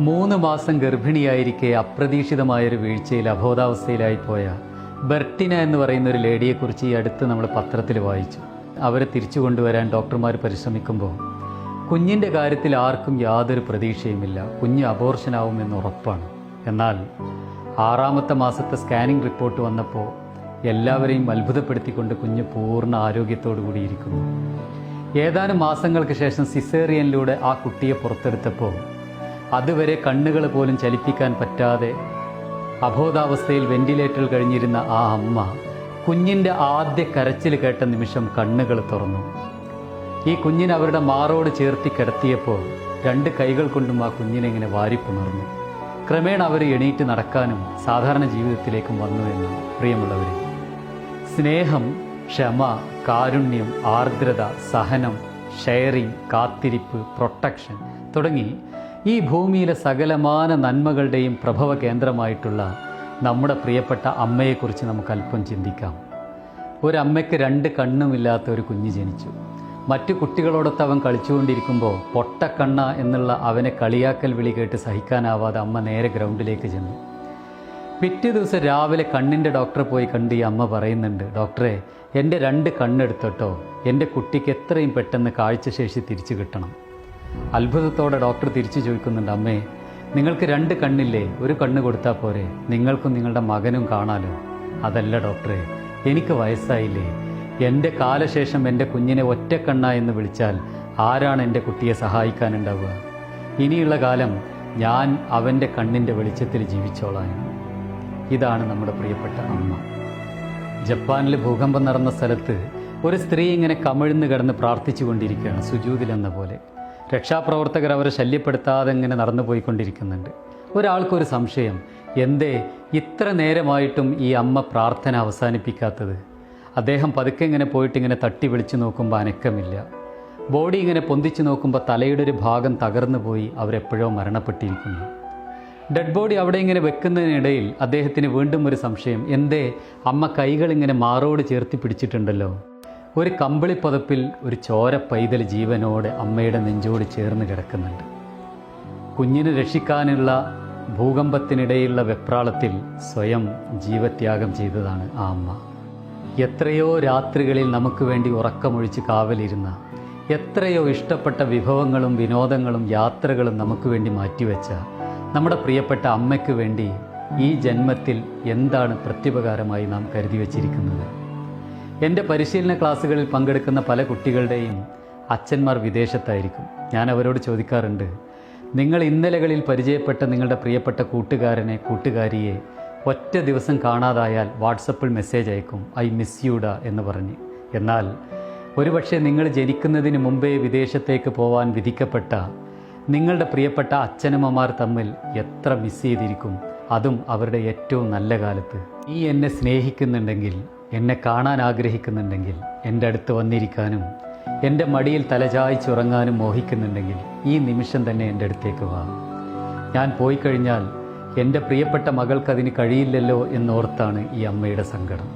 മൂന്ന് മാസം ഗർഭിണിയായിരിക്കെ അപ്രതീക്ഷിതമായൊരു വീഴ്ചയിൽ അബോധാവസ്ഥയിലായിപ്പോയ ബെർട്ടിന എന്ന് പറയുന്ന ഒരു ലേഡിയെക്കുറിച്ച് ഈ അടുത്ത് നമ്മൾ പത്രത്തിൽ വായിച്ചു. അവരെ തിരിച്ചു കൊണ്ടുവരാൻ ഡോക്ടർമാർ പരിശ്രമിക്കുമ്പോൾ കുഞ്ഞിന്റെ കാര്യത്തിൽ ആർക്കും യാതൊരു പ്രതീക്ഷയുമില്ല. കുഞ്ഞ് അബോർഷനാവുമെന്ന് ഉറപ്പാണ്. എന്നാൽ ആറാമത്തെ മാസത്തെ സ്കാനിംഗ് റിപ്പോർട്ട് വന്നപ്പോൾ എല്ലാവരെയും അത്ഭുതപ്പെടുത്തിക്കൊണ്ട് കുഞ്ഞ് പൂർണ ആരോഗ്യത്തോടു കൂടിയിരിക്കുന്നു ഏതാനും മാസങ്ങൾക്ക് ശേഷം സിസേറിയനിലൂടെ ആ കുട്ടിയെ പുറത്തെടുത്തപ്പോൾ അതുവരെ കണ്ണുകൾ പോലും ചലിപ്പിക്കാൻ പറ്റാതെ അബോധാവസ്ഥയിൽ വെന്റിലേറ്ററിൽ കഴിഞ്ഞിരുന്ന ആ അമ്മ കുഞ്ഞിന്റെ ആദ്യ കരച്ചിൽ കേട്ട നിമിഷം കണ്ണുകൾ തുറന്നു. ഈ കുഞ്ഞിനെ അവരുടെ മാറോട് ചേർത്തി കിടത്തിയപ്പോൾ രണ്ട് കൈകൾ കൊണ്ടും ആ കുഞ്ഞിനെ ഇങ്ങനെ വാരിപ്പുണർന്നു. ക്രമേണ അവർ എണീറ്റ് നടക്കാനും സാധാരണ ജീവിതത്തിലേക്കും വന്നു എന്ന് പ്രിയമുള്ളവർ സ്നേഹം ക്ഷമ കാരുണ്യം ആർദ്രത സഹനം ഷെയറിംഗ് കാത്തിരിപ്പ് പ്രൊട്ടക്ഷൻ തുടങ്ങി ഈ ഭൂമിയിലെ സകലമാന നന്മകളുടെയും പ്രഭവ കേന്ദ്രമായിട്ടുള്ള നമ്മുടെ പ്രിയപ്പെട്ട അമ്മയെക്കുറിച്ച് നമുക്ക് അല്പം ചിന്തിക്കാം. ഒരമ്മയ്ക്ക് രണ്ട് കണ്ണുമില്ലാത്ത ഒരു കുഞ്ഞ് ജനിച്ചു. മറ്റു കുട്ടികളോടൊത്ത് അവൻ കളിച്ചുകൊണ്ടിരിക്കുമ്പോൾ പൊട്ടക്കണ്ണ എന്നുള്ള അവനെ കളിയാക്കൽ വിളി കേട്ട് സഹിക്കാനാവാതെ അമ്മ നേരെ ഗ്രൗണ്ടിലേക്ക് ചെന്നു. പിറ്റേ ദിവസം രാവിലെ കണ്ണിന്റെ ഡോക്ടറെ പോയി കണ്ട് ഈ അമ്മ പറയുന്നുണ്ട് ഡോക്ടറെ എന്റെ രണ്ട് കണ്ണെടുത്തോട്ടോ എന്റെ കുട്ടിക്ക് എത്രയും പെട്ടെന്ന് കാഴ്ചശേഷി തിരിച്ചു കിട്ടണം. അത്ഭുതത്തോടെ ഡോക്ടർ തിരിച്ചു ചോദിക്കുന്നുണ്ട് അമ്മേ നിങ്ങൾക്ക് രണ്ട് കണ്ണില്ലേ? ഒരു കണ്ണ് കൊടുത്താൽ പോരെ. നിങ്ങൾക്കും നിങ്ങളുടെ മകനും കാണാലോ? അതല്ല ഡോക്ടറെ എനിക്ക് വയസ്സായില്ലേ. എന്റെ കാലശേഷം എന്റെ കുഞ്ഞിനെ ഒറ്റക്കണ്ണ എന്ന് വിളിച്ചാൽ ആരാണ് എന്റെ കുട്ടിയെ സഹായിക്കാനുണ്ടാവുക? ഇനിയുള്ള കാലം ഞാൻ അവന്റെ കണ്ണിന്റെ വെളിച്ചത്തിൽ ജീവിച്ചോളാം. ഇതാണ് നമ്മുടെ പ്രിയപ്പെട്ട അമ്മ. ജപ്പാനിൽ ഭൂകമ്പം നടന്ന സ്ഥലത്ത് ഒരു സ്ത്രീ ഇങ്ങനെ കമിഴ്ന്ന് കിടന്ന് പ്രാർത്ഥിച്ചു കൊണ്ടിരിക്കുകയാണ് സുജൂതിലെന്ന പോലെ. രക്ഷാപ്രവർത്തകർ അവരെ ശല്യപ്പെടുത്താതെ ഇങ്ങനെ നടന്നു പോയിക്കൊണ്ടിരിക്കുന്നുണ്ട്. ഒരാൾക്കൊരു സംശയം എന്തേ ഇത്ര നേരമായിട്ടും ഈ അമ്മ പ്രാർത്ഥന അവസാനിപ്പിക്കാത്തത്? അദ്ദേഹം പതുക്കെ ഇങ്ങനെ പോയിട്ട് ഇങ്ങനെ തട്ടി വിളിച്ചു നോക്കുമ്പോൾ അനക്കമില്ല. ബോഡി ഇങ്ങനെ പൊന്തിച്ചു നോക്കുമ്പോൾ തലയുടെ ഒരു ഭാഗം തകർന്നു പോയി അവരെപ്പോഴോ മരണപ്പെട്ടിരിക്കുന്നു. ഡെഡ് ബോഡി അവിടെ ഇങ്ങനെ വെക്കുന്നതിനിടയിൽ അദ്ദേഹത്തിന് വീണ്ടും ഒരു സംശയം എന്തേ അമ്മ കൈകൾ ഇങ്ങനെ മാറോട് ചേർത്തി പിടിച്ചിട്ടുണ്ടല്ലോ? ഒരു കമ്പിളിപ്പതപ്പിൽ ഒരു ചോര പൈതൽ ജീവനോട് അമ്മയുടെ നെഞ്ചോട് ചേർന്ന് കിടക്കുന്നുണ്ട്. കുഞ്ഞിനെ രക്ഷിക്കാനുള്ള ഭൂകമ്പത്തിനിടയിലുള്ള വെപ്രാളത്തിൽ സ്വയം ജീവത്യാഗം ചെയ്തതാണ് ആ അമ്മ. എത്രയോ രാത്രികളിൽ നമുക്ക് വേണ്ടി ഉറക്കമൊഴിച്ച് കാവലിരുന്ന എത്രയോ ഇഷ്ടപ്പെട്ട വിഭവങ്ങളും വിനോദങ്ങളും യാത്രകളും നമുക്ക് വേണ്ടി മാറ്റിവെച്ച നമ്മുടെ പ്രിയപ്പെട്ട അമ്മയ്ക്ക് വേണ്ടി ഈ ജന്മത്തിൽ എന്താണ് പ്രത്യുപകാരമായി നാം കരുതി വച്ചിരിക്കുന്നത്? എന്റെ പരിശീലന ക്ലാസ്സുകളിൽ പങ്കെടുക്കുന്ന പല കുട്ടികളുടെയും അച്ഛന്മാർ വിദേശത്തായിരിക്കും. ഞാൻ അവരോട് ചോദിക്കാറുണ്ട് നിങ്ങൾ ഇന്നലകളിൽ പരിചയപ്പെട്ട നിങ്ങളുടെ പ്രിയപ്പെട്ട കൂട്ടുകാരനെ കൂട്ടുകാരിയെ ഒറ്റ ദിവസം കാണാതായാൽ വാട്സപ്പിൽ മെസ്സേജ് അയക്കും ഐ മിസ് യുഡ എന്ന് പറഞ്ഞ്. എന്നാൽ ഒരുപക്ഷെ നിങ്ങൾ ജനിക്കുന്നതിന് മുമ്പേ വിദേശത്തേക്ക് പോവാൻ വിധിക്കപ്പെട്ട നിങ്ങളുടെ പ്രിയപ്പെട്ട അച്ഛനമ്മമാർ തമ്മിൽ എത്ര മിസ് ചെയ്തിരിക്കും അതും അവരുടെ ഏറ്റവും നല്ല കാലത്ത്. നീ എന്നെ സ്നേഹിക്കുന്നുണ്ടെങ്കിൽ എന്നെ കാണാൻ ആഗ്രഹിക്കുന്നുണ്ടെങ്കിൽ എന്റെ അടുത്ത് വന്നിരിക്കാനും എന്റെ മടിയിൽ തലചായ്ച്ചുറങ്ങാനും മോഹിക്കുന്നുണ്ടെങ്കിൽ ഈ നിമിഷം തന്നെ എന്റെ അടുത്തേക്ക് വാ. ഞാൻ പോയി കഴിഞ്ഞാൽ എന്റെ പ്രിയപ്പെട്ട മകൾക്ക് അതിന് കഴിയില്ലല്ലോ എന്നോർത്താണ് ഈ അമ്മയുടെ സങ്കടം.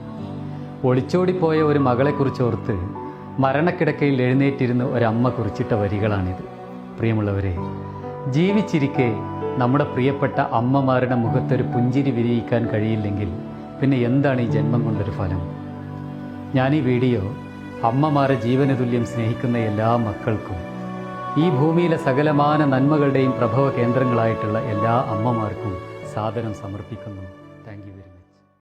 ഒളിച്ചോടിപ്പോയ ഒരു മകളെക്കുറിച്ച് ഓർത്ത് മരണക്കിടക്കയിൽ എഴുന്നേറ്റിരുന്ന ഒരമ്മ കുറിച്ചിട്ട വരികളാണിത്. പ്രിയമുള്ളവരെ ജീവിച്ചിരിക്കെ നമ്മുടെ പ്രിയപ്പെട്ട അമ്മമാരുടെ മുഖത്തൊരു പുഞ്ചിരി വിരിയിക്കാൻ കഴിയില്ലെങ്കിൽ പിന്നെ എന്താണ് ഈ ജന്മം കൊണ്ടൊരു ഫലം? ഞാൻ ഈ വീഡിയോ അമ്മമാരെ ജീവന തുല്യം സ്നേഹിക്കുന്ന എല്ലാ മക്കൾക്കും ഈ ഭൂമിയിലെ സകലമാന നന്മകളുടെയും പ്രഭവ കേന്ദ്രങ്ങളായിട്ടുള്ള എല്ലാ അമ്മമാർക്കും സാദരം സമർപ്പിക്കുന്നു.